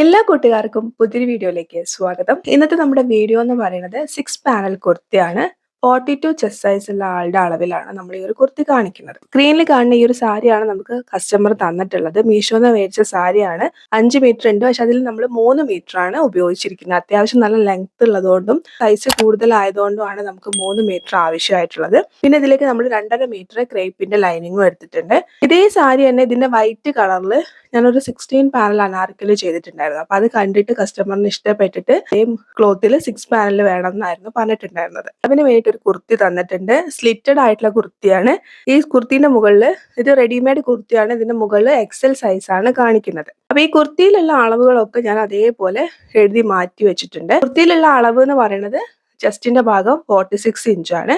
എല്ലാ കൂട്ടുകാർക്കും പുതിയൊരു വീഡിയോയിലേക്ക് സ്വാഗതം. ഇന്നത്തെ നമ്മുടെ വീഡിയോ എന്ന് പറയുന്നത് സിക്സ് പാനൽ കുർത്തിയാണ്. ഫോർട്ടി ടു ചെസ് സൈസ് ഉള്ള ആളുടെ അളവിലാണ് നമ്മൾ ഈ ഒരു കുർത്തി കാണിക്കുന്നത്. സ്ക്രീനിൽ കാണുന്ന ഈ ഒരു സാരിയാണ് നമുക്ക് കസ്റ്റമർ തന്നിട്ടുള്ളത്. മീഷോ എന്ന് മേടിച്ച സാരിയാണ്. അഞ്ച് മീറ്റർ ഉണ്ട്. പക്ഷെ അതിൽ നമ്മൾ മൂന്ന് മീറ്റർ ആണ് ഉപയോഗിച്ചിരിക്കുന്നത്. അത്യാവശ്യം നല്ല ലെങ്ത് ഉള്ളതുകൊണ്ടും സൈസ് കൂടുതലായതുകൊണ്ടുമാണ് നമുക്ക് മൂന്ന് മീറ്റർ ആവശ്യമായിട്ടുള്ളത്. പിന്നെ ഇതിലേക്ക് നമ്മൾ രണ്ടര മീറ്റർ ക്രേപ്പിന്റെ ലൈനിങ്ങും എടുത്തിട്ടുണ്ട്. ഇതേ സാരി തന്നെ ഇതിന്റെ വൈറ്റ് കളറിൽ ഞാനൊരു സിക്സ്റ്റീൻ പാനൽ അനാർക്കലി ചെയ്തിട്ടുണ്ടായിരുന്നു. അപ്പൊ അത് കണ്ടിട്ട് കസ്റ്റമറിന് ഇഷ്ടപ്പെട്ടിട്ട് സെയിം ക്ലോത്തിൽ സിക്സ് പാനൽ വേണം എന്നായിരുന്നു പറഞ്ഞിട്ടുണ്ടായിരുന്നത്. അതിന് വേണ്ടിയിട്ട് ഒരു കുർത്തി തന്നിട്ടുണ്ട്. സ്ലിറ്റഡ് ആയിട്ടുള്ള കുർത്തിയാണ്. ഈ കുർത്തിന്റെ മുകളിൽ ഇത് റെഡിമെയ്ഡ് കുർത്തിയാണ്. ഇതിന്റെ മുകളിൽ എക്സൽ സൈസ് ആണ് കാണിക്കുന്നത്. അപ്പൊ ഈ കുർത്തിയിലുള്ള അളവുകളൊക്കെ ഞാൻ അതേപോലെ എഴുതി മാറ്റി വെച്ചിട്ടുണ്ട്. കുർത്തിയിലുള്ള അളവ് എന്ന് പറയുന്നത് ചെസ്റ്റിന്റെ ഭാഗം ഫോർട്ടി സിക്സ് ഇഞ്ചാണ്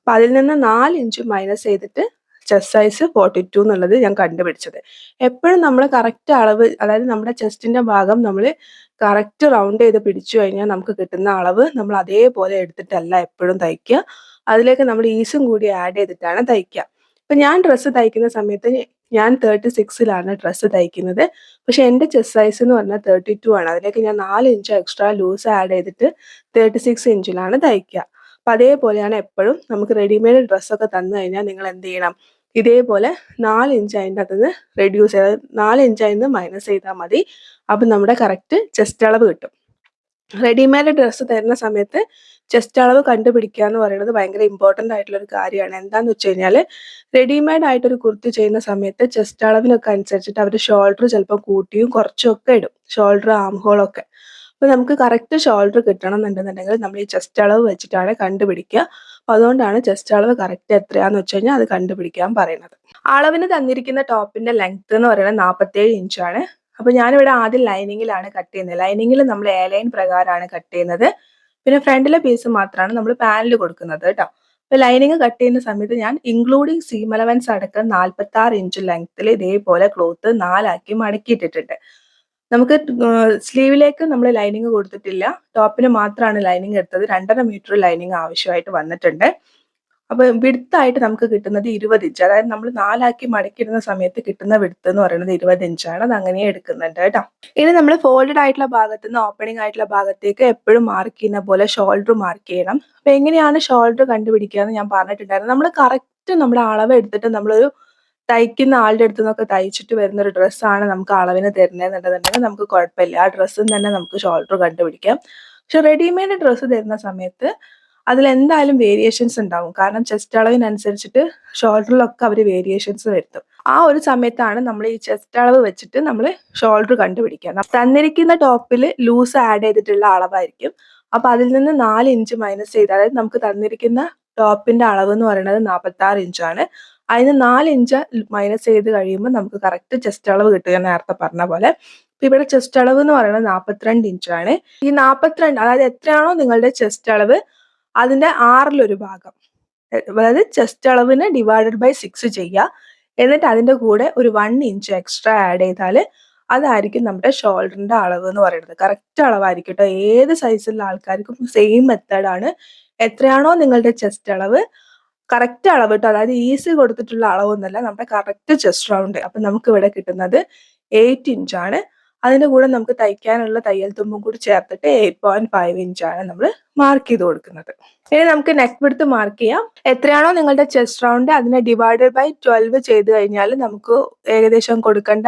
അപ്പൊ അതിൽ നിന്ന് നാല് ഇഞ്ച് മൈനസ് ചെയ്തിട്ട് ചെസ്റ്റ് സൈസ് ഫോർട്ടി ടു എന്നുള്ളത് ഞാൻ കണ്ടുപിടിച്ചത്. എപ്പോഴും നമ്മൾ കറക്റ്റ് അളവ് അതായത് നമ്മുടെ ചെസ്റ്റിന്റെ ഭാഗം നമ്മൾ കറക്റ്റ് റൗണ്ട് ചെയ്ത് പിടിച്ചു കഴിഞ്ഞാൽ നമുക്ക് കിട്ടുന്ന അളവ് നമ്മൾ അതേപോലെ എടുത്തിട്ടല്ല എപ്പോഴും തയ്ക്കുക. അതിലേക്ക് നമ്മൾ ഈസും കൂടി ആഡ് ചെയ്തിട്ടാണ് തയ്ക്കുക. ഇപ്പം ഞാൻ ഡ്രസ്സ് തയ്ക്കുന്ന സമയത്ത് ഞാൻ തേർട്ടി സിക്സിലാണ് ഡ്രസ്സ് തയ്ക്കുന്നത്. പക്ഷെ എന്റെ ചെസ്റ്റ് സൈസ് എന്ന് പറഞ്ഞാൽ തേർട്ടി ടു ആണ്. അതിലേക്ക് ഞാൻ നാല് ഇഞ്ച് എക്സ്ട്രാ ലൂസ് ആഡ് ചെയ്തിട്ട് തേർട്ടി സിക്സ് ഇഞ്ചിലാണ് തയ്ക്കുക. അതേപോലെയാണ് എപ്പോഴും നമുക്ക് റെഡിമെയ്ഡ് ഡ്രസ്സൊക്കെ തന്നു കഴിഞ്ഞാൽ നിങ്ങൾ എന്ത് ചെയ്യണം? ഇതേപോലെ നാല് ഇഞ്ച് അതിന്റെ അകത്ത് നിന്ന് റെഡ്യൂസ് ചെയ്ത് നാല് ഇഞ്ച് അതിൽ നിന്ന് മൈനസ് ചെയ്താൽ മതി. അപ്പം നമ്മുടെ കറക്റ്റ് ചെസ്റ്റ് അളവ് കിട്ടും. റെഡിമെയ്ഡ് ഡ്രസ്സ് തരുന്ന സമയത്ത് ചെസ്റ്റ് അളവ് കണ്ടുപിടിക്കുക എന്ന് പറയുന്നത് ഭയങ്കര ഇമ്പോർട്ടന്റ് ആയിട്ടുള്ള ഒരു കാര്യമാണ്. എന്താന്ന് വെച്ച് കഴിഞ്ഞാൽ റെഡിമെയ്ഡ് ആയിട്ടൊരു കുർത്തി ചെയ്യുന്ന സമയത്ത് ചെസ്റ്റ് അളവിനൊക്കെ അനുസരിച്ചിട്ട് അവർ ഷോൾഡർ ചിലപ്പോൾ കൂട്ടിയും കുറച്ചും ഒക്കെ ഇടും. ഷോൾഡർ ആം ഹോളൊക്കെ അപ്പോൾ നമുക്ക് കറക്റ്റ് ഷോൾഡർ കിട്ടണം എന്നുണ്ടെന്നുണ്ടെങ്കിൽ നമ്മൾ ഈ ചെസ്റ്റ് അളവ് വെച്ചിട്ടാണ് കണ്ടുപിടിക്കുക. അപ്പോൾ അതുകൊണ്ടാണ് ചെസ്റ്റ് അളവ് കറക്റ്റ് എത്രയാന്ന് വെച്ച് കഴിഞ്ഞാൽ അത് കണ്ടുപിടിക്കാൻ പറയുന്നത്. അളവിന് തന്നിരിക്കുന്ന ടോപ്പിന്റെ ലെങ്ത് എന്ന് പറയുന്നത് നാൽപ്പത്തേഴ് ഇഞ്ചാണ് അപ്പോൾ ഞാനിവിടെ ആദ്യം ലൈനിങ്ങിലാണ് കട്ട് ചെയ്യുന്നത്. ലൈനിങ്ങിൽ നമ്മൾ എ ലൈൻ പ്രകാരമാണ് കട്ട് ചെയ്യുന്നത്. പിന്നെ ഫ്രണ്ടിലെ പീസ് മാത്രമാണ് നമ്മൾ പാനൽ കൊടുക്കുന്നത് കേട്ടോ. അപ്പൊ ലൈനിങ് കട്ട് ചെയ്യുന്ന സമയത്ത് ഞാൻ ഇൻക്ലൂഡിങ് സീം അലവൻസ് അടക്കം നാൽപ്പത്തി ആറ് ഇഞ്ച് ലെങ്ത്തിൽ ഇതേപോലെ ക്ലോത്ത് നാലാക്കി മടക്കിയിട്ടിട്ടുണ്ട്. നമുക്ക് സ്ലീവിലേക്ക് നമ്മൾ ലൈനിങ് കൊടുത്തിട്ടില്ല. ടോപ്പിന് മാത്രമാണ് ലൈനിങ് എടുത്തത്. രണ്ടര മീറ്റർ ലൈനിങ് ആവശ്യമായിട്ട് വന്നിട്ടുണ്ട്. അപ്പൊ വിടുത്തായിട്ട് നമുക്ക് കിട്ടുന്നത് ഇരുപത് ഇഞ്ച്. അതായത് നമ്മൾ നാലാക്കി മടക്കിയിടുന്ന സമയത്ത് കിട്ടുന്ന വിടുത്ത് എന്ന് പറയുന്നത് ഇരുപത് ഇഞ്ചാണ്. അത് അങ്ങനെ എടുക്കുന്നുണ്ട് കേട്ടോ. ഇനി നമ്മൾ ഫോൾഡഡ് ആയിട്ടുള്ള ഭാഗത്ത് നിന്ന് ഓപ്പണിംഗ് ആയിട്ടുള്ള ഭാഗത്തേക്ക് എപ്പോഴും മാർക്ക് ചെയ്യുന്ന പോലെ ഷോൾഡർ മാർക്ക് ചെയ്യണം. അപ്പൊ എങ്ങനെയാണ് ഷോൾഡർ കണ്ടുപിടിക്കുക എന്ന് ഞാൻ പറഞ്ഞിട്ടുണ്ടായിരുന്നു. നമ്മൾ കറക്റ്റ് നമ്മുടെ അളവ് എടുത്തിട്ട് നമ്മളൊരു തയ്ക്കുന്ന ആളുടെ അടുത്ത് നിന്നൊക്കെ തയ്ച്ചിട്ട് വരുന്ന ഒരു ഡ്രസ്സാണ് നമുക്ക് അളവിന് തരുന്നതെന്നുണ്ടെന്നുണ്ടെങ്കിൽ നമുക്ക് കുഴപ്പമില്ല. ആ ഡ്രസ്സും തന്നെ നമുക്ക് ഷോൾഡർ കണ്ടുപിടിക്കാം. പക്ഷെ റെഡിമെയ്ഡ് ഡ്രസ്സ് തരുന്ന സമയത്ത് അതിൽ എന്തായാലും വേരിയേഷൻസ് ഉണ്ടാവും. കാരണം ചെസ്റ്റ് അളവിനനുസരിച്ചിട്ട് ഷോൾഡറിലൊക്കെ അവർ വേരിയേഷൻസ് വരുത്തും. ആ ഒരു സമയത്താണ് നമ്മൾ ഈ ചെസ്റ്റ് അളവ് വെച്ചിട്ട് നമ്മൾ ഷോൾഡർ കണ്ടുപിടിക്കുക. തന്നിരിക്കുന്ന ടോപ്പിൽ ലൂസ് ആഡ് ചെയ്തിട്ടുള്ള അളവായിരിക്കും. അപ്പൊ അതിൽ നിന്ന് നാല് ഇഞ്ച് മൈനസ് ചെയ്ത് അതായത് നമുക്ക് തന്നിരിക്കുന്ന ടോപ്പിന്റെ അളവ് എന്ന് പറയുന്നത് നാൽപ്പത്തി ആറ് ഇഞ്ചാണ് അതിന് നാല് ഇഞ്ച് മൈനസ് ചെയ്ത് കഴിയുമ്പോൾ നമുക്ക് കറക്റ്റ് ചെസ്റ്റ് അളവ് കിട്ടുക നേരത്തെ പറഞ്ഞ പോലെ. ഇപ്പൊ ഇവിടെ ചെസ്റ്റ് അളവ് എന്ന് പറയുന്നത് നാൽപ്പത്തിരണ്ട് ഇഞ്ചാണ് ഈ നാൽപ്പത്തിരണ്ട് അതായത് എത്രയാണോ നിങ്ങളുടെ ചെസ്റ്റ് അളവ് അതിന്റെ ആറിലൊരു ഭാഗം. അതായത് ചെസ്റ്റ് അളവിന് ഡിവൈഡഡ് ബൈ സിക്സ് ചെയ്യുക. എന്നിട്ട് അതിന്റെ കൂടെ ഒരു വൺ ഇഞ്ച് എക്സ്ട്രാ ആഡ് ചെയ്താൽ അതായിരിക്കും നമ്മുടെ ഷോൾഡറിന്റെ അളവ് എന്ന് പറയുന്നത്. കറക്റ്റ് അളവായിരിക്കും കേട്ടോ. ഏത് സൈസിലുള്ള ആൾക്കാർക്കും സെയിം മെത്തേഡാണ് എത്രയാണോ നിങ്ങളുടെ ചെസ്റ്റ് അളവ് കറക്റ്റ് അളവിട്ട് അതായത് ഈസി കൊടുത്തിട്ടുള്ള അളവൊന്നുമല്ല നമ്മുടെ കറക്റ്റ് ചെസ്റ്റ് റൗണ്ട് അപ്പൊ നമുക്ക് ഇവിടെ കിട്ടുന്നത് എയ്റ്റ് ഇഞ്ചാണ് അതിന്റെ കൂടെ നമുക്ക് തയ്ക്കാനുള്ള തയ്യൽ തുമ്പും കൂടി ചേർത്തിട്ട് എയ്റ്റ് പോയിന്റ് ഫൈവ് ഇഞ്ചാണ് നമ്മൾ മാർക്ക് ചെയ്ത് കൊടുക്കുന്നത്. ഇനി നമുക്ക് നെക്ക് വിടുത്ത് മാർക്ക് ചെയ്യാം. എത്രയാണോ നിങ്ങളുടെ ചെസ്റ്റ് റൗണ്ട് അതിനെ ഡിവൈഡഡ് ബൈ ട്വൽവ് ചെയ്ത് കഴിഞ്ഞാൽ നമുക്ക് ഏകദേശം കൊടുക്കേണ്ട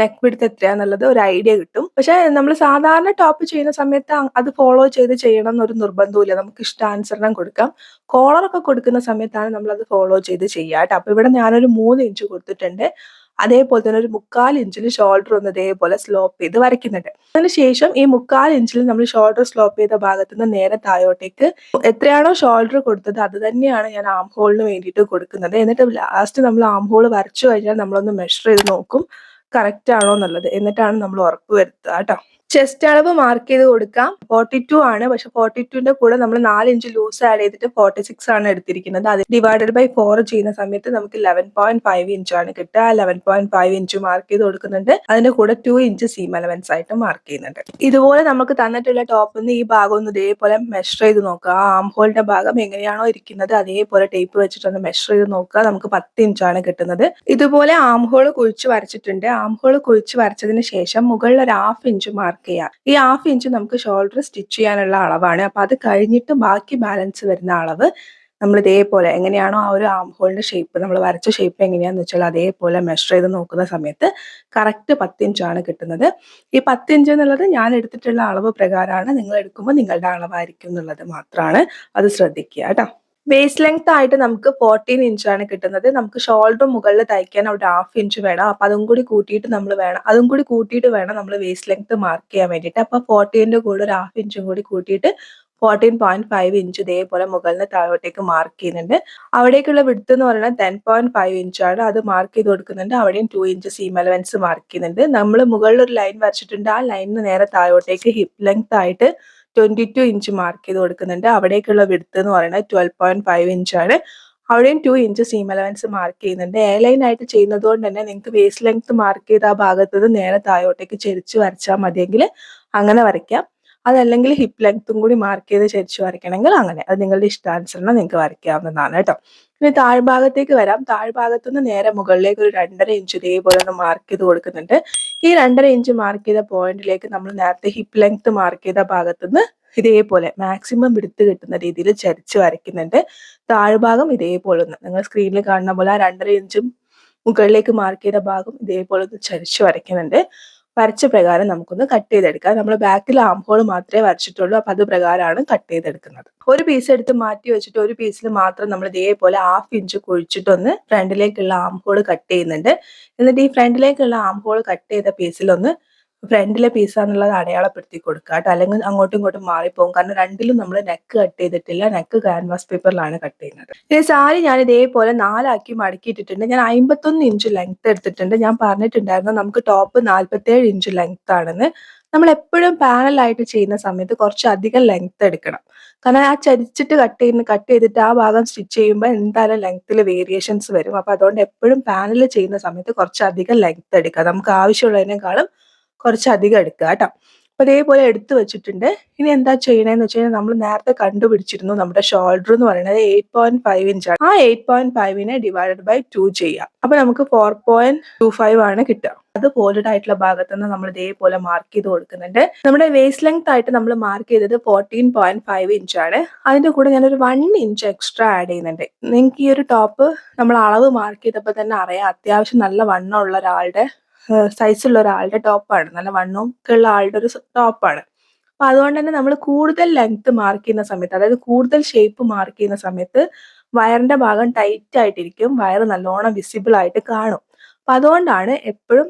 നെക്ക് വിടുത്ത് എത്രയാന്നുള്ളത് ഒരു ഐഡിയ കിട്ടും. പക്ഷെ നമ്മൾ സാധാരണ ടോപ്പ് ചെയ്യുന്ന സമയത്ത് അത് ഫോളോ ചെയ്ത് ചെയ്യണം എന്നൊരു നിർബന്ധമില്ല നമുക്ക് ഇഷ്ടാനുസരണം കൊടുക്കാം. കോളറൊക്കെ കൊടുക്കുന്ന സമയത്താണ് നമ്മൾ അത് ഫോളോ ചെയ്ത് ചെയ്യുക കേട്ടോ. അപ്പൊ ഇവിടെ ഞാനൊരു മൂന്ന് ഇഞ്ച് കൊടുത്തിട്ടുണ്ട്. അതേപോലെ തന്നെ ഒരു മുക്കാൽ ഇഞ്ചിൽ ഷോൾഡർ ഒന്ന് അതേപോലെ സ്ലോപ്പ് ചെയ്ത് വരയ്ക്കുന്നുണ്ട്. അതിനുശേഷം ഈ മുക്കാൽ ഇഞ്ചിൽ നമ്മൾ ഷോൾഡർ സ്ലോപ്പ് ചെയ്ത ഭാഗത്ത് നിന്ന് നേരെ താഴോട്ടേക്ക് എത്രയാണോ ഷോൾഡർ കൊടുത്തത് അത് തന്നെയാണ് ഞാൻ ആം ഹോളിന് വേണ്ടിയിട്ട് കൊടുക്കുന്നത്. എന്നിട്ട് ലാസ്റ്റ് നമ്മൾ ആം ഹോൾ വരച്ചു കഴിഞ്ഞാൽ നമ്മളൊന്ന് മെഷർ ചെയ്ത് നോക്കും കറക്റ്റ് ആണോ എന്നുള്ളത്. എന്നിട്ടാണ് നമ്മൾ ഉറപ്പ് വരുത്തുക കേട്ടോ. ചെസ്റ്റ് അളവ് മാർക്ക് ചെയ്ത് കൊടുക്കാം. ഫോർട്ടി ടു ആണ്. പക്ഷെ ഫോർട്ടി ടുവിന്റെ കൂടെ നമ്മൾ നാല് ഇഞ്ച് ലൂസ് ആഡ് ചെയ്തിട്ട് ഫോർട്ടി സിക്സ് ആണ് എടുത്തിരിക്കുന്നത്. അത് ഡിവൈഡഡ് ബൈ ഫോർ ചെയ്യുന്ന സമയത്ത് നമുക്ക് ലെവൻ പോയിന്റ് ഫൈവ് ഇഞ്ച് ആണ് കിട്ടുക. Eleven point five inch mark ചെയ്ത് കൊടുക്കുന്നുണ്ട്. അതിന്റെ കൂടെ ടു ഇഞ്ച് സീം അലവൻസ് ആയിട്ട് മാർക്ക് ചെയ്യുന്നുണ്ട്. ഇതുപോലെ നമുക്ക് തന്നിട്ടുള്ള ടോപ്പിൽ നിന്ന് ഈ ഭാഗം ഒന്ന് ഇതേപോലെ മെഷർ ചെയ്ത് നോക്കുക. ആ ആം ഹോളിന്റെ ഭാഗം എങ്ങനെയാണോ ഇരിക്കുന്നത് അതേപോലെ ടേപ്പ് വെച്ചിട്ടൊന്ന് മെഷർ ചെയ്ത് നോക്കുക. നമുക്ക് പത്ത് ഇഞ്ചാണ് കിട്ടുന്നത്. ഇതുപോലെ ആം ഹോൾ കുഴിച്ച് വരച്ചിട്ടുണ്ട്. ആം ഹോൾ കുഴിച്ച് വരച്ചതിന് ശേഷം മുകളിൽ ഒരു ഹാഫ് ഇഞ്ച് മാർക്ക് ചെയ്യാം ഈ ഹാഫ് ഇഞ്ച് നമുക്ക് ഷോൾഡർ സ്റ്റിച്ച് ചെയ്യാനുള്ള അളവാണ്. അപ്പൊ അത് കഴിഞ്ഞിട്ട് ബാക്കി ബാലൻസ് വരുന്ന അളവ് നമ്മൾ ഇതേപോലെ എങ്ങനെയാണോ ആ ഒരു ആം ഹോളിന്റെ ഷേപ്പ് നമ്മൾ വരച്ച ഷേപ്പ് എങ്ങനെയാന്ന് വെച്ചാൽ അതേപോലെ മെഷർ ചെയ്ത് നോക്കുന്ന സമയത്ത് കറക്റ്റ് പത്തിഞ്ചാണ് കിട്ടുന്നത്. ഈ പത്തിഞ്ച് എന്നുള്ളത് ഞാൻ എടുത്തിട്ടുള്ള അളവ് പ്രകാരമാണ് നിങ്ങൾ എടുക്കുമ്പോൾ നിങ്ങളുടെ അളവായിരിക്കും എന്നുള്ളത് മാത്രമാണ്. അത് ശ്രദ്ധിക്കുക കേട്ടോ. വേസ്റ്റ് ലെങ്ത് ആയിട്ട് നമുക്ക് ഫോർട്ടീൻ ആണ് കിട്ടുന്നത്. നമുക്ക് ഷോൾഡർ മുകളിൽ തയ്ക്കാൻ ഒരു ഹാഫ് ഇഞ്ച് വേണം. അപ്പൊ അതും കൂടി കൂട്ടിയിട്ട് നമ്മൾ വേണം. അതും കൂടി കൂട്ടിയിട്ട് വേണം നമ്മൾ വേസ്റ്റ് ലെങ്ത് മാർക്ക് ചെയ്യാൻ വേണ്ടിയിട്ട്. അപ്പൊ ഫോർട്ടീന്റെ കൂടെ ഒരു ഹാഫ് ഇഞ്ചും കൂടി കൂട്ടിയിട്ട് ഫോർട്ടീൻ പോയിന്റ് ഫൈവ് ഇഞ്ച് ഇതേപോലെ മുകളിൽ താഴോട്ടേക്ക് മാർക്ക് ചെയ്യുന്നുണ്ട്. അവിടേക്കുള്ള വിടുത്ത് എന്ന് പറയുന്നത് ടെൻ പോയിന്റ് ഫൈവ് ഇഞ്ചാണ് അത് മാർക്ക് ചെയ്ത് കൊടുക്കുന്നുണ്ട്. അവിടെയും two inch seam allowance mark ചെയ്യുന്നുണ്ട്. നമ്മൾ മുകളിൽ ഒരു ലൈൻ വരച്ചിട്ടുണ്ട്. ആ ലൈനിന് നേരെ താഴോട്ടേക്ക് ഹിപ്പ് ലെങ്ത് ആയിട്ട് ട്വന്റി ടു ഇഞ്ച് മാർക്ക് ചെയ്ത് കൊടുക്കുന്നുണ്ട്. അവിടേക്കുള്ള വിടുത്ത് എന്ന് പറയുന്നത് ട്വൽവ് പോയിന്റ് ഫൈവ് ഇഞ്ചാണ് അവിടെയും two inch seam allowance mark ചെയ്യുന്നുണ്ട്. ലൈൻ ആയിട്ട് ചെയ്യുന്നത് കൊണ്ട് തന്നെ നിങ്ങൾക്ക് വേസ്റ്റ് ലെങ്ത് മാർക്ക് ചെയ്ത ആ ഭാഗത്ത് നിന്ന് നേരെ താഴോട്ടേക്ക് ചെരിച്ച് വരച്ചാൽ മതിയെങ്കിൽ അങ്ങനെ വരയ്ക്കാം. അതല്ലെങ്കിൽ ഹിപ്പ് ലെങ്ത്തും കൂടി മാർക്ക് ചെയ്ത് ചരിച്ച് വരയ്ക്കണമെങ്കിൽ അങ്ങനെ. അത് നിങ്ങളുടെ ഇഷ്ടാനുസരണം നിങ്ങൾക്ക് വരയ്ക്കാവുന്നതാണ് കേട്ടോ. ഇനി താഴ്ഭാഗത്തേക്ക് വരാം. താഴ്ഭാഗത്തു നിന്ന് നേരെ മുകളിലേക്ക് ഒരു രണ്ടര ഇഞ്ച് ഇതേപോലെ ഒന്ന് മാർക്ക് ചെയ്ത് കൊടുക്കുന്നുണ്ട്. ഈ രണ്ടര ഇഞ്ച് മാർക്ക് ചെയ്ത പോയിന്റിലേക്ക് നമ്മൾ നേരത്തെ ഹിപ്പ് ലെങ്ത് മാർക്ക് ചെയ്ത ഭാഗത്തുനിന്ന് ഇതേപോലെ മാക്സിമം വിടുത്ത് കിട്ടുന്ന രീതിയിൽ ചരിച്ച് വരയ്ക്കുന്നുണ്ട്. താഴ്ഭാഗം ഇതേപോലെ ഒന്ന് നിങ്ങൾ സ്ക്രീനിൽ കാണുന്ന പോലെ ആ രണ്ടര ഇഞ്ചും മുകളിലേക്ക് മാർക്ക് ചെയ്ത ഭാഗം ഇതേപോലെ ഒന്ന് ചരിച്ച് വരയ്ക്കുന്നുണ്ട്. വരച്ച പ്രകാരം നമുക്കൊന്ന് കട്ട് ചെയ്തെടുക്കാം. നമ്മൾ ബാക്കിൽ ആം ഹോൾ മാത്രമേ വരച്ചിട്ടുള്ളൂ. അപ്പൊ അത് പ്രകാരമാണ് കട്ട് ചെയ്തെടുക്കുന്നത്. ഒരു പീസ് എടുത്ത് മാറ്റി വെച്ചിട്ട് ഒരു പീസിൽ മാത്രം നമ്മൾ ഇതേപോലെ ഹാഫ് ഇഞ്ച് കുഴിച്ചിട്ടൊന്ന് ഫ്രണ്ടിലേക്കുള്ള ആം ഹോൾ കട്ട് ചെയ്യുന്നുണ്ട്. എന്നിട്ട് ഈ ഫ്രണ്ടിലേക്കുള്ള ആം ഹോൾ കട്ട് ചെയ്ത പീസിലൊന്ന് ഫ്രണ്ടിലെ പീസാന്നുള്ളത് അടയാളപ്പെടുത്തി കൊടുക്കുക അല്ലെങ്കിൽ അങ്ങോട്ടും ഇങ്ങോട്ടും മാറിപ്പോകും കാരണം രണ്ടിലും നമ്മൾ നെക്ക് കട്ട് ചെയ്തിട്ടില്ല. നെക്ക് ക്യാൻവാസ് പേപ്പറിലാണ് കട്ട് ചെയ്യുന്നത്. ഈ സാരി ഞാൻ ഇതേപോലെ നാലാക്കി മടക്കിയിട്ടിട്ടുണ്ട്. ഞാൻ അമ്പത്തൊന്ന് ഇഞ്ച് ലെങ്ത് എടുത്തിട്ടുണ്ട്. ഞാൻ പറഞ്ഞിട്ടുണ്ടായിരുന്നു നമുക്ക് ടോപ്പ് നാൽപ്പത്തേഴ് ഇഞ്ച് ലെങ്ത് ആണെന്ന്. നമ്മൾ എപ്പോഴും പാനലായിട്ട് ചെയ്യുന്ന സമയത്ത് കുറച്ച് അധികം ലെങ്ത് എടുക്കണം. കാരണം ആ ചരിച്ചിട്ട് കട്ട് ചെയ്യുന്ന കട്ട് ചെയ്തിട്ട് ആ ഭാഗം സ്റ്റിച്ച് ചെയ്യുമ്പോൾ എന്തായാലും ലെങ്ത്തിൽ വേരിയേഷൻസ് വരും. അപ്പൊ അതുകൊണ്ട് എപ്പോഴും പാനൽ ചെയ്യുന്ന സമയത്ത് കുറച്ച് അധികം ലെങ്ത് എടുക്കുക. നമുക്ക് ആവശ്യമുള്ളതിനേക്കാളും കുറച്ചധികം എടുക്കുക കേട്ടോ. അപ്പൊ അതേപോലെ എടുത്തു വെച്ചിട്ടുണ്ട്. ഇനി എന്താ ചെയ്യണേന്ന് വെച്ച് കഴിഞ്ഞാൽ നമ്മൾ നേരത്തെ കണ്ടുപിടിച്ചിരുന്നു നമ്മുടെ ഷോൾഡർ എന്ന് പറയുന്നത് എയ്റ്റ് പോയിന്റ് ഫൈവ് ഇഞ്ച് ആണ്. ആ എയ്റ്റ് പോയിന്റ് ഫൈവിനെ ഡിവൈഡഡ് ബൈ ടു ചെയ്യാം. അപ്പൊ നമുക്ക് ഫോർ പോയിന്റ് ടു ഫൈവ് ആണ് കിട്ടുക. അത് ഫോൾഡഡ് ആയിട്ടുള്ള ഭാഗത്ത് നിന്ന് നമ്മൾ ഇതേപോലെ മാർക്ക് ചെയ്ത് കൊടുക്കുന്നുണ്ട്. നമ്മുടെ വേസ്റ്റ് ലെങ്ത് ആയിട്ട് നമ്മൾ മാർക്ക് ചെയ്തത് ഫോർട്ടീൻ പോയിന്റ് ഫൈവ് ഇഞ്ച് ആണ്. അതിന്റെ കൂടെ ഞാനൊരു വൺ ഇഞ്ച് എക്സ്ട്രാ ആഡ് ചെയ്യുന്നുണ്ട്. നിങ്ങൾക്ക് ഈ ഒരു ടോപ്പ് നമ്മൾ അളവ് മാർക്ക് ചെയ്തപ്പോൾ തന്നെ അറിയാം. അത്യാവശ്യം നല്ല വണ്ണമുള്ള ഒരാളുടെ സൈസുള്ള ഒരാളുടെ ടോപ്പാണ് നല്ല വണ്ണവും ഒക്കെ ഉള്ള ആളുടെ ഒരു ടോപ്പാണ് അപ്പൊ അതുകൊണ്ട് തന്നെ നമ്മൾ കൂടുതൽ ലെങ്ത് മാർക്ക് ചെയ്യുന്ന സമയത്ത് അതായത് കൂടുതൽ ഷേപ്പ് മാർക്ക് ചെയ്യുന്ന സമയത്ത് വയറിന്റെ ഭാഗം ടൈറ്റ് ആയിട്ടിരിക്കും. വയർ നല്ലോണം വിസിബിൾ ആയിട്ട് കാണും. അപ്പൊ അതുകൊണ്ടാണ് എപ്പോഴും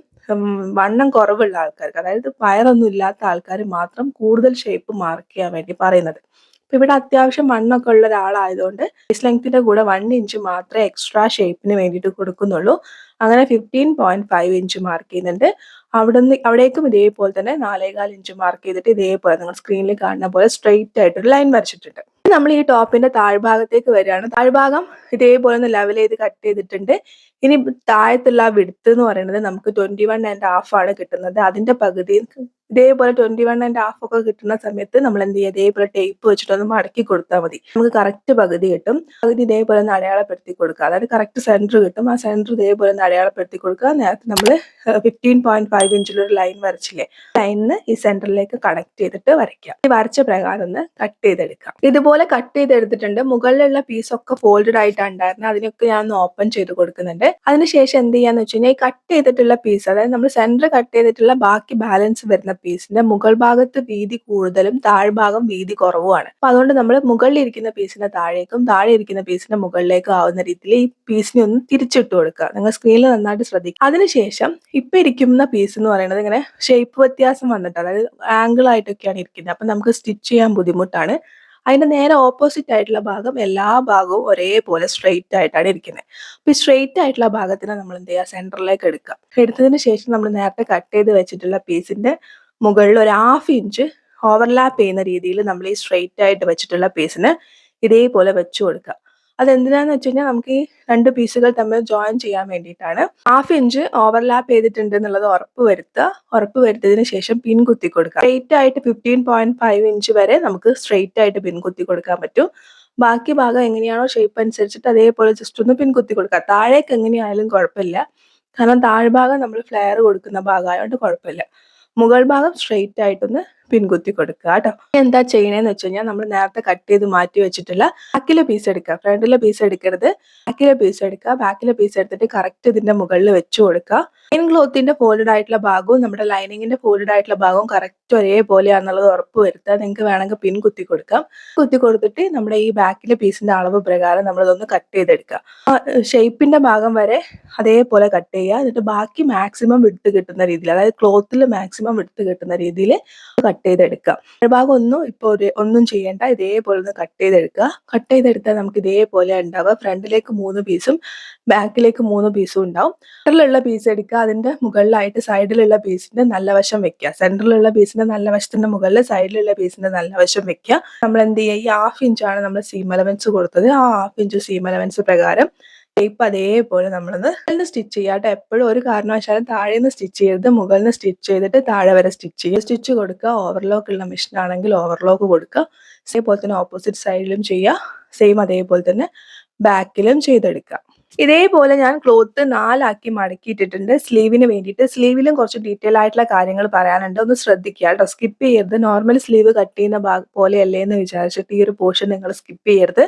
വണ്ണം കുറവുള്ള ആൾക്കാർക്ക് അതായത് വയറൊന്നും ഇല്ലാത്ത ആൾക്കാർ മാത്രം കൂടുതൽ ഷേപ്പ് മാർക്ക് ചെയ്യാൻ വേണ്ടി പറയുന്നത്. അപ്പൊ ഇവിടെ അത്യാവശ്യം വണ്ണൊക്കെ ഉള്ള ഒരാളായതുകൊണ്ട് ഫേസ് ലെങ്ത്തിന്റെ കൂടെ വൺ ഇഞ്ച് മാത്രമേ എക്സ്ട്രാ ഷേപ്പിന് വേണ്ടിയിട്ട് കൊടുക്കുന്നുള്ളൂ. അങ്ങനെ fifteen point five inch mark ചെയ്യുന്നുണ്ട്. അവിടുന്ന് അവിടേക്കും ഇതേപോലെ തന്നെ നാലേകാൽ ഇഞ്ച് മാർക്ക് ചെയ്തിട്ട് ഇതേപോലെ നിങ്ങൾ സ്ക്രീനിൽ കാണുന്ന പോലെ സ്ട്രെയിറ്റ് ആയിട്ട് ഒരു ലൈൻ വരച്ചിട്ടുണ്ട് നമ്മൾ ഈ ടോപ്പിന്റെ താഴ്ഭാഗത്തേക്ക് വരികയാണ്. താഴ്ഭാഗം ഇതേപോലെ ഒന്ന് ലെവൽ ചെയ്ത് കട്ട് ചെയ്തിട്ടുണ്ട്. ഇനി താഴത്തുള്ള ആ വിടുത്ത് എന്ന് പറയുന്നത് നമുക്ക് ട്വന്റി വൺ ആൻഡ് ഹാഫ് ആണ് കിട്ടുന്നത്. അതിന്റെ പകുതി ഇതേപോലെ ട്വന്റി വൺ ആൻഡ് ഹാഫ് ഒക്കെ കിട്ടുന്ന സമയത്ത് നമ്മൾ എന്ത് ചെയ്യുക? ഇതേപോലെ ടേപ്പ് വെച്ചിട്ട് ഒന്ന് മടക്കി കൊടുത്താൽ മതി. നമുക്ക് കറക്റ്റ് പകുതി കിട്ടും. പകുതി ഇതേപോലെ ഒന്ന് അടയാളപ്പെടുത്തി കൊടുക്കുക. അതായത് കറക്റ്റ് സെന്റർ കിട്ടും. ആ സെന്റർ ഇതേപോലെ ഒന്ന് അടയാളപ്പെടുത്തി കൊടുക്കുക. നേരത്തെ നമ്മൾ ഫിഫ്റ്റീൻ പോയിന്റ് ഫൈവ് ഇഞ്ചിലൊരു ലൈൻ വരച്ചില്ലേ? ലൈനിന് ഈ സെന്ററിലേക്ക് കണക്ട് ചെയ്തിട്ട് വരയ്ക്കാം ഈ വരച്ച പ്രകാരം ഒന്ന് കട്ട് ചെയ്തെടുക്കാം ഇതുപോലെ കട്ട് ചെയ്തെടുത്തിട്ടുണ്ട്. മുകളിലുള്ള പീസൊക്കെ ഫോൾഡഡ് ആയിട്ടാണ് ഉണ്ടായിരുന്നത്. അതിനൊക്കെ ഞാൻ ഒന്ന് ഓപ്പൺ ചെയ്ത് കൊടുക്കുന്നുണ്ട്. അതിനുശേഷം എന്ത് ചെയ്യാന്ന് വെച്ച് കഴിഞ്ഞാൽ ഈ കട്ട് ചെയ്തിട്ടുള്ള പീസ് അതായത് നമ്മൾ സെന്റർ കട്ട് ചെയ്തിട്ടുള്ള ബാക്കി ബാലൻസ് വരുന്ന പീസിന്റെ മുകൾ ഭാഗത്ത് വീതി കൂടുതലും താഴ്ഭാഗം വീതി കുറവുമാണ്. അപ്പൊ അതുകൊണ്ട് നമ്മൾ മുകളിൽ ഇരിക്കുന്ന പീസിന്റെ താഴേക്കും താഴെ ഇരിക്കുന്ന പീസിന്റെ മുകളിലേക്കും ആവുന്ന രീതിയിൽ ഈ പീസിനെ ഒന്ന് തിരിച്ചിട്ട് കൊടുക്കുക. നിങ്ങൾ സ്ക്രീനിൽ നന്നായിട്ട് ശ്രദ്ധിക്കുക. അതിനുശേഷം ഇപ്പൊ ഇരിക്കുന്ന പീസ് എന്ന് പറയുന്നത് ഇങ്ങനെ ഷേപ്പ് വ്യത്യാസം വന്നിട്ട് അതായത് ആംഗിൾ ആയിട്ടൊക്കെയാണ് ഇരിക്കുന്നത്. അപ്പൊ നമുക്ക് സ്റ്റിച്ച് ചെയ്യാൻ ബുദ്ധിമുട്ടാണ്. അതിന്റെ നേരെ ഓപ്പോസിറ്റ് ആയിട്ടുള്ള ഭാഗം എല്ലാ ഭാഗവും ഒരേപോലെ സ്ട്രെയിറ്റ് ആയിട്ടാണ് ഇരിക്കുന്നത് അപ്പോൾ ഈ സ്ട്രെയിറ്റ് ആയിട്ടുള്ള ഭാഗത്തിനെ നമ്മൾ എന്ത് ചെയ്യുക? സെന്ററിലേക്ക് എടുക്കുക. എടുത്തതിന് ശേഷം നമ്മൾ നേരത്തെ കട്ട് ചെയ്ത് വെച്ചിട്ടുള്ള പീസിന്റെ മുകളിൽ ഒരു ഹാഫ് ഇഞ്ച് ഓവർലാപ്പ് ചെയ്യുന്ന രീതിയിൽ നമ്മൾ ഈ സ്ട്രെയിറ്റ് ആയിട്ട് വെച്ചിട്ടുള്ള പീസിന് ഇതേപോലെ വെച്ചു കൊടുക്കുക. അതെന്തിനാന്ന് വെച്ച് കഴിഞ്ഞാൽ നമുക്ക് ഈ രണ്ട് പീസുകൾ തമ്മിൽ ജോയിൻ ചെയ്യാൻ വേണ്ടിയിട്ടാണ്. ഹാഫ് ഇഞ്ച് ഓവർലാപ്പ് ചെയ്തിട്ടുണ്ട് എന്നുള്ളത് ഉറപ്പ് വരുത്തുക. ഉറപ്പ് വരുത്തിയതിനു ശേഷം പിൻ കുത്തി കൊടുക്കുക. സ്ട്രെയിറ്റ് ആയിട്ട് ഫിഫ്റ്റീൻ പോയിന്റ് ഫൈവ് ഇഞ്ച് വരെ നമുക്ക് സ്ട്രെയിറ്റ് ആയിട്ട് പിൻ കുത്തി കൊടുക്കാൻ പറ്റും. ബാക്കി ഭാഗം എങ്ങനെയാണോ ഷേപ്പ് അനുസരിച്ചിട്ട് അതേപോലെ ജസ്റ്റ് ഒന്ന് പിൻ കുത്തി കൊടുക്കുക. താഴേക്ക് എങ്ങനെയായാലും കുഴപ്പമില്ല. കാരണം താഴ്ഭാഗം നമ്മൾ ഫ്ലെയർ കൊടുക്കുന്ന ഭാഗമായതുകൊണ്ട് കുഴപ്പമില്ല. മുകൾ ഭാഗം സ്ട്രെയിറ്റ് ആയിട്ടൊന്ന് പിൻകുത്തി കൊടുക്കുക കേട്ടോ. എന്താ ചെയ്യണേന്ന് വെച്ച് കഴിഞ്ഞാൽ നമ്മൾ നേരത്തെ കട്ട് ചെയ്ത് മാറ്റി വെച്ചിട്ടുള്ള ബാക്കിലെ പീസ് എടുക്കുക. ഫ്രണ്ടിലെ പീസ് എടുക്കരുത്. ബാക്കിലെ പീസ് എടുക്കുക. ബാക്കിലെ പീസ് എടുത്തിട്ട് കറക്റ്റ് ഇതിന്റെ മുകളിൽ വെച്ച് കൊടുക്കുക. മെയിൻ ക്ലോത്തിന്റെ ഫോൾഡ് ആയിട്ടുള്ള ഭാഗവും നമ്മുടെ ലൈനിങ്ങിന്റെ ഫോൾഡ് ആയിട്ടുള്ള ഭാഗവും കറക്റ്റ് ഒരേപോലെയാണെന്നുള്ളത് ഉറപ്പ് വരുത്തുക. നിങ്ങൾക്ക് വേണമെങ്കിൽ പിൻ കുത്തി കൊടുക്കാം. കുത്തി കൊടുത്തിട്ട് നമ്മുടെ ഈ ബാക്കിലെ പീസിന്റെ അളവ് പ്രകാരം നമ്മളിതൊന്ന് കട്ട് ചെയ്തെടുക്കുക. ഷേപ്പിന്റെ ഭാഗം വരെ അതേപോലെ കട്ട് ചെയ്യുക. എന്നിട്ട് ബാക്കി മാക്സിമം വിടുത്ത് കിട്ടുന്ന രീതിയിൽ അതായത് ക്ലോത്തിൽ മാക്സിമം വിടുത്ത് കിട്ടുന്ന രീതിയിൽ കട്ട് ചെയ്തെടുക്കുക. ഭാഗം ഒന്നും ഇപ്പോൾ ഒരു ഒന്നും ചെയ്യേണ്ട ഇതേപോലെ ഒന്ന് കട്ട് ചെയ്തെടുക്കുക. കട്ട് ചെയ്തെടുത്താൽ നമുക്ക് ഇതേപോലെ ഉണ്ടാവുക. ഫ്രണ്ടിലേക്ക് മൂന്ന് പീസും ബാക്കിലേക്ക് മൂന്ന് പീസും ഉണ്ടാവും. സെന്ററിലുള്ള പീസ് എടുക്കുക. അതിന്റെ മുകളിലായിട്ട് സൈഡിലുള്ള പീസിന്റെ നല്ല വശം വെക്കുക. സെന്ററിലുള്ള പീസിന്റെ നല്ല വശത്തിന്റെ മുകളിൽ സൈഡിലുള്ള പീസിന്റെ നല്ല വശം വെക്കുക. നമ്മൾ എന്ത് ചെയ്യുക? ഈ ഹാഫ് ഇഞ്ചാണ് നമ്മൾ സീം അലവൻസ് കൊടുത്തത്. ആ ഹാഫ് ഇഞ്ച് സീം അലവൻസ് പ്രകാരം ടേപ്പ് അതേപോലെ നമ്മളൊന്ന് മുകളിൽ സ്റ്റിച്ച് ചെയ്യുക. കേട്ടോ എപ്പോഴും ഒരു കാരണവശാലും താഴെ നിന്ന് സ്റ്റിച്ച് ചെയ്യരുത്. മുകളിൽ നിന്ന് സ്റ്റിച്ച് ചെയ്തിട്ട് താഴെ വരെ സ്റ്റിച്ച് ചെയ്യുക. സ്റ്റിച്ച് കൊടുക്കുക. ഓവർലോക്ക് ഉള്ള മെഷീൻ ആണെങ്കിൽ ഓവർലോക്ക് കൊടുക്കുക. അതേപോലെ തന്നെ ഓപ്പോസിറ്റ് സൈഡിലും ചെയ്യുക. സെയിം അതേപോലെ തന്നെ ബാക്കിലും ചെയ്തെടുക്കുക. ഇതേപോലെ ഞാൻ ക്ലോത്ത് നാലാക്കി മടക്കിയിട്ടിട്ടുണ്ട്. സ്ലീവിന് വേണ്ടിയിട്ട്. സ്ലീവിലും കുറച്ച് ഡീറ്റെയിൽ ആയിട്ടുള്ള കാര്യങ്ങൾ പറയാനുണ്ട്. ഒന്ന് ശ്രദ്ധിക്കുക കേട്ടോ. സ്കിപ്പ് ചെയ്യരുത്. നോർമൽ സ്ലീവ് കട്ട് ചെയ്യുന്ന ഭാഗം പോലെയല്ലേ എന്ന് വിചാരിച്ചിട്ട് ഈ ഒരു പോർഷൻ നിങ്ങൾ സ്കിപ്പ് ചെയ്യരുത്.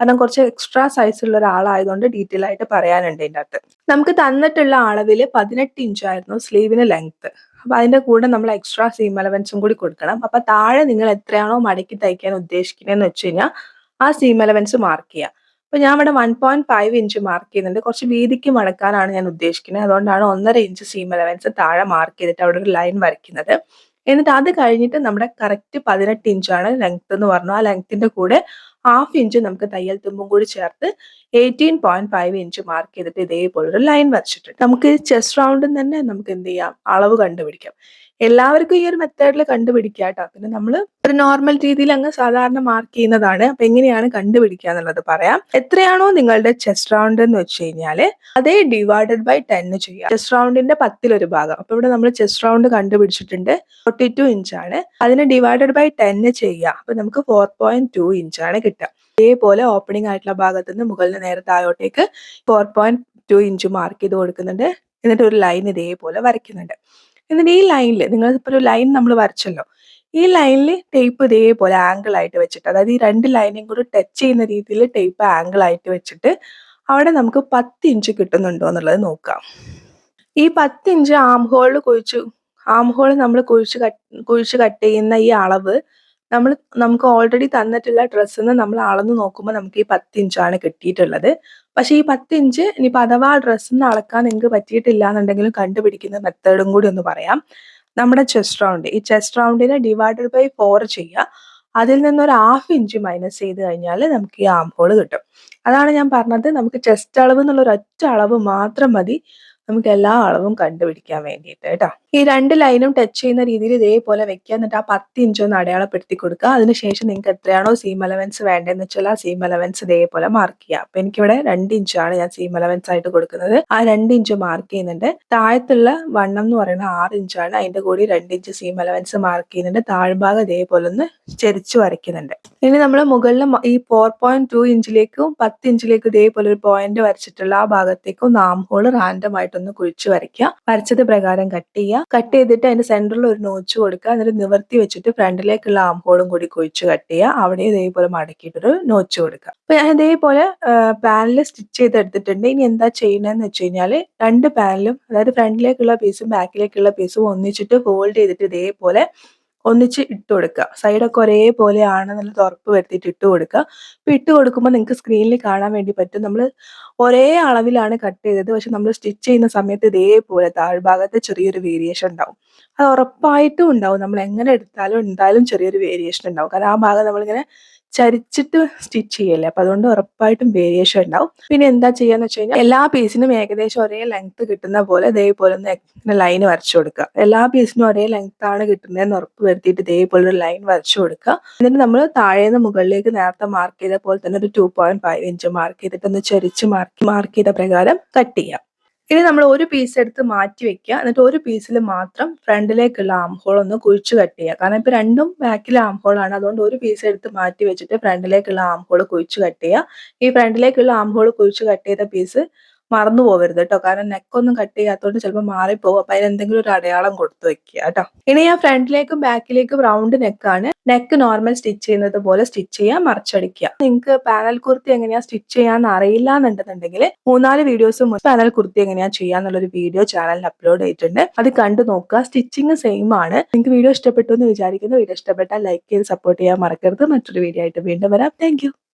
കാരണം കുറച്ച് എക്സ്ട്രാ സൈസ് ഉള്ള ഒരാളായതുകൊണ്ട് ഡീറ്റെയിൽ ആയിട്ട് പറയാനുണ്ട് ഇതിന്റെ അകത്ത് നമുക്ക് തന്നിട്ടുള്ള അളവിൽ പതിനെട്ട് ഇഞ്ചായിരുന്നു സ്ലീവിന് ലെങ്ത്ത് അപ്പൊ അതിന്റെ കൂടെ നമ്മൾ എക്സ്ട്രാ സീം അലവൻസും കൂടി കൊടുക്കണം. അപ്പൊ താഴെ നിങ്ങൾ എത്രയാണോ മടക്കി തയ്ക്കാൻ ഉദ്ദേശിക്കുന്നതെന്ന് വെച്ച് കഴിഞ്ഞാൽ ആ സീം അലവൻസ് മാർക്ക് ചെയ്യുക അപ്പൊ ഞാൻ ഇവിടെ one point five inch mark ചെയ്യുന്നുണ്ട്. കുറച്ച് വീതിക്ക് മടക്കാനാണ് ഞാൻ ഉദ്ദേശിക്കുന്നത്. അതുകൊണ്ടാണ് ഒന്നര ഇഞ്ച് സീം അലവൻസ് താഴെ മാർക്ക് ചെയ്തിട്ട് അവിടെ ഒരു ലൈൻ വരയ്ക്കുന്നത്. എന്നിട്ട് അത് കഴിഞ്ഞിട്ട് നമ്മുടെ കറക്റ്റ് പതിനെട്ട് ഇഞ്ചാണ് ലെങ്ത് എന്ന് പറഞ്ഞു. ആ ലെങ്ത്തിന്റെ കൂടെ ഹാഫ് ഇഞ്ച് നമുക്ക് തയ്യൽ തുമ്പും കൂടി ചേർത്ത് eighteen point five inch mark ചെയ്തിട്ട് ഇതേപോലെ ഒരു ലൈൻ വരച്ചിട്ടുണ്ട്. നമുക്ക് ചെസ്റ്റ് റൗണ്ടിൽ തന്നെ നമുക്ക് എന്ത് ചെയ്യാം? അളവ് കണ്ടുപിടിക്കാം. എല്ലാവർക്കും ഈ ഒരു മെത്തേഡിൽ കണ്ടുപിടിക്കുക കേട്ടോ പിന്നെ നമ്മൾ ഒരു നോർമൽ രീതിയിൽ അങ്ങ് സാധാരണ മാർക്ക് ചെയ്യുന്നതാണ്. അപ്പൊ എങ്ങനെയാണ് കണ്ടുപിടിക്കുക എന്നുള്ളത് പറയാം. എത്രയാണോ നിങ്ങളുടെ ചെസ്റ്റ് റൗണ്ട് എന്ന് വെച്ച് കഴിഞ്ഞാൽ അതേ ഡിവൈഡഡ് ബൈ ടെൻ ചെയ്യുക ചെസ്റ്റ് റൗണ്ടിന്റെ പത്തിലൊരു ഭാഗം. അപ്പൊ ഇവിടെ നമ്മൾ ചെസ്റ്റ് റൗണ്ട് കണ്ടുപിടിച്ചിട്ടുണ്ട്. ഫോർട്ടി ടു ഇഞ്ചാണ് അതിനെ ഡിവൈഡഡ് ബൈ ടെൻ ചെയ്യുക അപ്പൊ നമുക്ക് ഫോർ പോയിന്റ് ടു ഇഞ്ചാണ് കിട്ടുക. ഇതേപോലെ ഓപ്പണിംഗ് ആയിട്ടുള്ള ഭാഗത്ത് നിന്ന് മുകളിൽ നേരെ താഴോട്ടേക്ക് four point two inch mark ചെയ്ത് കൊടുക്കുന്നുണ്ട്. എന്നിട്ട് ഒരു ലൈൻ ഇതേപോലെ വരയ്ക്കുന്നുണ്ട്. എന്നിട്ട് ഈ ലൈനിൽ നിങ്ങൾ ഇപ്പോൾ ഒരു ലൈൻ നമ്മൾ വരച്ചല്ലോ. ഈ ലൈനിൽ ടേപ്പ് ഇതേപോലെ ആംഗിൾ ആയിട്ട് വെച്ചിട്ട് അതായത് ഈ രണ്ട് ലൈനും കൂടി ടച്ച് ചെയ്യുന്ന രീതിയിൽ ടേപ്പ് ആംഗിൾ ആയിട്ട് വെച്ചിട്ട് അവിടെ നമുക്ക് പത്ത് ഇഞ്ച് കിട്ടുന്നുണ്ടോ എന്നുള്ളത് നോക്കാം. ഈ പത്ത് ഇഞ്ച് ആം ഹോളിൽ കുഴിച്ചു ആം ഹോൾ നമ്മൾ കുഴിച്ച് കട്ട് കുഴിച്ച് കട്ട് ചെയ്യുന്ന ഈ അളവ് നമ്മൾ നമുക്ക് ഓൾറെഡി തന്നിട്ടുള്ള ഡ്രസ്സിൽ നിന്ന് നമ്മൾ അളന്ന് നോക്കുമ്പോൾ നമുക്ക് ഈ പത്ത് ഇഞ്ചാണ് കിട്ടിയിട്ടുള്ളത്. പക്ഷെ ഈ പത്ത് ഇഞ്ച് ഇനിയിപ്പോൾ അഥവാ ഡ്രസ്സിൽ നിന്ന് അളക്കാൻ നിങ്ങൾക്ക് പറ്റിയിട്ടില്ല എന്നുണ്ടെങ്കിലും കണ്ടുപിടിക്കുന്ന മെത്തേഡും കൂടി ഒന്ന് പറയാം. നമ്മുടെ ചെസ്റ്റ് റൗണ്ട് ഈ ചെസ്റ്റ് റൗണ്ടിനെ ഡിവൈഡഡ് ബൈ ഫോർ ചെയ്യുക അതിൽ നിന്ന് ഒരു ഹാഫ് ഇഞ്ച് മൈനസ് ചെയ്ത് കഴിഞ്ഞാൽ നമുക്ക് ഈ ആം ഹോൾ കിട്ടും. അതാണ് ഞാൻ പറഞ്ഞത്. നമുക്ക് ചെസ്റ്റ് അളവ് എന്നുള്ള ഒരു ഒറ്റ അളവ് മാത്രം മതി. നമുക്ക് എല്ലാ അളവും കണ്ടുപിടിക്കാൻ വേണ്ടിയിട്ട് കേട്ടോ. ഈ രണ്ട് ലൈനും ടച്ച് ചെയ്യുന്ന രീതിയിൽ ഇതേപോലെ വെക്കുക. എന്നിട്ട് ആ പത്ത് ഇഞ്ച് ഒന്ന് അടയാളപ്പെടുത്തി കൊടുക്കുക. അതിനുശേഷം നിങ്ങൾക്ക് എത്രയാണോ സീം അലവൻസ് വേണ്ടതെന്ന് വെച്ചാൽ ആ സീം അലവൻസ് ഇതേപോലെ മാർക്ക് ചെയ്യുക. അപ്പൊ എനിക്കിവിടെ രണ്ട് ഇഞ്ചാണ് ഞാൻ സീം അലവൻസ് ആയിട്ട് കൊടുക്കുന്നത്. ആ രണ്ട് ഇഞ്ച് മാർക്ക് ചെയ്യുന്നുണ്ട്. താഴത്തുള്ള വണ്ണം എന്ന് പറയുന്നത് ആറ് ഇഞ്ചാണ് അതിന്റെ കൂടി രണ്ട് ഇഞ്ച് സീം അലവൻസ് മാർക്ക് ചെയ്യുന്നുണ്ട്. താഴ്ഭാഗം ഇതേപോലെ ഒന്ന് ചെരിച്ച് വരയ്ക്കുന്നുണ്ട്. ഇനി നമ്മൾ മുകളിൽ ഈ ഫോർ പോയിന്റ് ടു ഇഞ്ചിലേക്കും പത്ത് ഇഞ്ചിലേക്കും ഇതേപോലെ ഒരു പോയിന്റ് വരച്ചിട്ടുള്ള ആ ഭാഗത്തേക്കും നാം ഹോൾ റാൻഡം ആയിട്ടൊന്ന് കുഴിച്ചു വരയ്ക്കുക. വരച്ചത് പ്രകാരം കട്ട് ചെയ്യുക. കട്ട് ചെയ്തിട്ട് അതിന്റെ സെന്ററിൽ ഒരു നോച്ച് കൊടുക്കുക. എന്നിട്ട് നിവർത്തി വെച്ചിട്ട് ഫ്രണ്ടിലേക്കുള്ള ആം ഹോളും കൂടി കുഴിച്ച് കട്ട് ചെയ്യുക. അവിടെ ഇതേപോലെ മടക്കിയിട്ടൊരു നോച്ച് കൊടുക്കുക. അപ്പൊ ഞാൻ ഇതേപോലെ പാനൽ സ്റ്റിച്ച് ചെയ്തെടുത്തിട്ടുണ്ട്. ഇനി എന്താ ചെയ്യണമെന്ന് വെച്ച് കഴിഞ്ഞാൽ രണ്ട് പാനലും അതായത് ഫ്രണ്ടിലേക്കുള്ള പീസും ബാക്കിലേക്കുള്ള പീസും ഒന്നിച്ചിട്ട് ഫോൾഡ് ചെയ്തിട്ട് ഇതേപോലെ ഒന്നിച്ച് ഇട്ട് കൊടുക്കുക സൈഡൊക്കെ ഒരേപോലെ ആണെന്നുള്ളത് ഉറപ്പ് വരുത്തിയിട്ട് ഇട്ട് കൊടുക്കുക അപ്പോൾ ഇട്ട് കൊടുക്കുമ്പോൾ നിങ്ങൾക്ക് സ്ക്രീനിൽ കാണാൻ വേണ്ടി പറ്റും. നമ്മൾ ഒരേ അളവിലാണ് കട്ട് ചെയ്തത്. പക്ഷെ നമ്മൾ സ്റ്റിച്ച് ചെയ്യുന്ന സമയത്ത് ഇതേപോലെ താഴ്ഭാഗത്ത് ചെറിയൊരു വേരിയേഷൻ ഉണ്ടാവും. അത് ഉറപ്പായിട്ടും ഉണ്ടാവും. നമ്മൾ എങ്ങനെ എടുത്താലും എന്തായാലും ചെറിയൊരു വേരിയേഷൻ ഉണ്ടാവും. കാരണം ആ ഭാഗം നമ്മളിങ്ങനെ ചരിച്ചിട്ട് സ്റ്റിച്ച് ചെയ്യല്ലേ? അപ്പൊ അതുകൊണ്ട് ഉറപ്പായിട്ടും വേരിയേഷൻ ഉണ്ടാവും. പിന്നെ എന്താ ചെയ്യാന്ന് വെച്ച് കഴിഞ്ഞാൽ എല്ലാ പീസിനും ഏകദേശം ഒരേ ലെങ്ത് കിട്ടുന്ന പോലെ ഇതേപോലെ ഒന്ന് ലൈൻ വരച്ചു കൊടുക്കുക. എല്ലാ പീസിനും ഒരേ ലെങ്ത് ആണ് കിട്ടുന്നതെന്ന് ഉറപ്പ് വരുത്തിയിട്ട് ഇതേപോലെ ഒരു ലൈൻ വരച്ചു കൊടുക്കുക. എന്നിട്ട് നമ്മൾ താഴേന്ന് മുകളിലേക്ക് നേരത്തെ മാർക്ക് ചെയ്ത പോലെ തന്നെ ഒരു two point five inch mark ചെയ്തിട്ട് ഒന്ന് ചെരിച്ച് മാർക്ക് മാർക്ക് ചെയ്ത പ്രകാരം കട്ട് ചെയ്യാം. ഇനി നമ്മൾ ഒരു പീസ് എടുത്ത് മാറ്റി വെക്കുക. എന്നിട്ട് ഒരു പീസിൽ മാത്രം ഫ്രണ്ടിലേക്കുള്ള ആം ഹോൾ ഒന്ന് കുഴിച്ചു കട്ട് ചെയ്യുക. കാരണം ഇപ്പൊ രണ്ടും ബാക്കിലെ ആം ആണ്. അതുകൊണ്ട് ഒരു പീസ് എടുത്ത് മാറ്റി വെച്ചിട്ട് ഫ്രണ്ടിലേക്കുള്ള ആം ഹോൾ കുഴിച്ച് കട്ട് ചെയ്യുക. ഈ ഫ്രണ്ടിലേക്കുള്ള ആം ഹോൾ കുഴിച്ച് കട്ട് ചെയ്ത പീസ് മറന്നു പോകരുത് കേട്ടോ കാരണം നെക്കൊന്നും കട്ട് ചെയ്യാത്തതുകൊണ്ട് ചിലപ്പോൾ മാറിപ്പോകും അപ്പൊ അതിനെന്തെങ്കിലും ഒരു അടയാളം കൊടുത്തു വെക്കുക കേട്ടോ ഇനി ഞാൻ ഫ്രണ്ടിലേക്കും ബാക്കിലേക്കും റൗണ്ട് നെക്കാണ് നെക്ക് നോർമൽ സ്റ്റിച്ച് ചെയ്യുന്നത് പോലെ സ്റ്റിച്ച് ചെയ്യുക മറച്ചടിക്കുക നിങ്ങൾക്ക് പാനൽ കുർത്തി എങ്ങനെയാ സ്റ്റിച്ച് ചെയ്യാന്ന് അറിയില്ല എന്നുണ്ടെന്നുണ്ടെങ്കിൽ മൂന്നാൽ വീഡിയോസ് പാനൽ കുർത്തി എങ്ങനെയാ ചെയ്യാന്നുള്ളൊരു വീഡിയോ ചാനലിൽ അപ്ലോഡ് ചെയ്തിട്ടുണ്ട്. അത് കണ്ടു നോക്കുക സ്റ്റിച്ചിങ് സെയിം ആണ്. നിങ്ങൾക്ക് വീഡിയോ ഇഷ്ടപ്പെട്ടു എന്ന് വിചാരിക്കുന്നു. വീഡിയോ ഇഷ്ടപ്പെട്ടാൽ ലൈക്ക് ചെയ്ത് സപ്പോർട്ട് ചെയ്യാൻ മറക്കരുത്. മറ്റൊരു വീഡിയോ ആയിട്ട് വീണ്ടും വരാം. താങ്ക്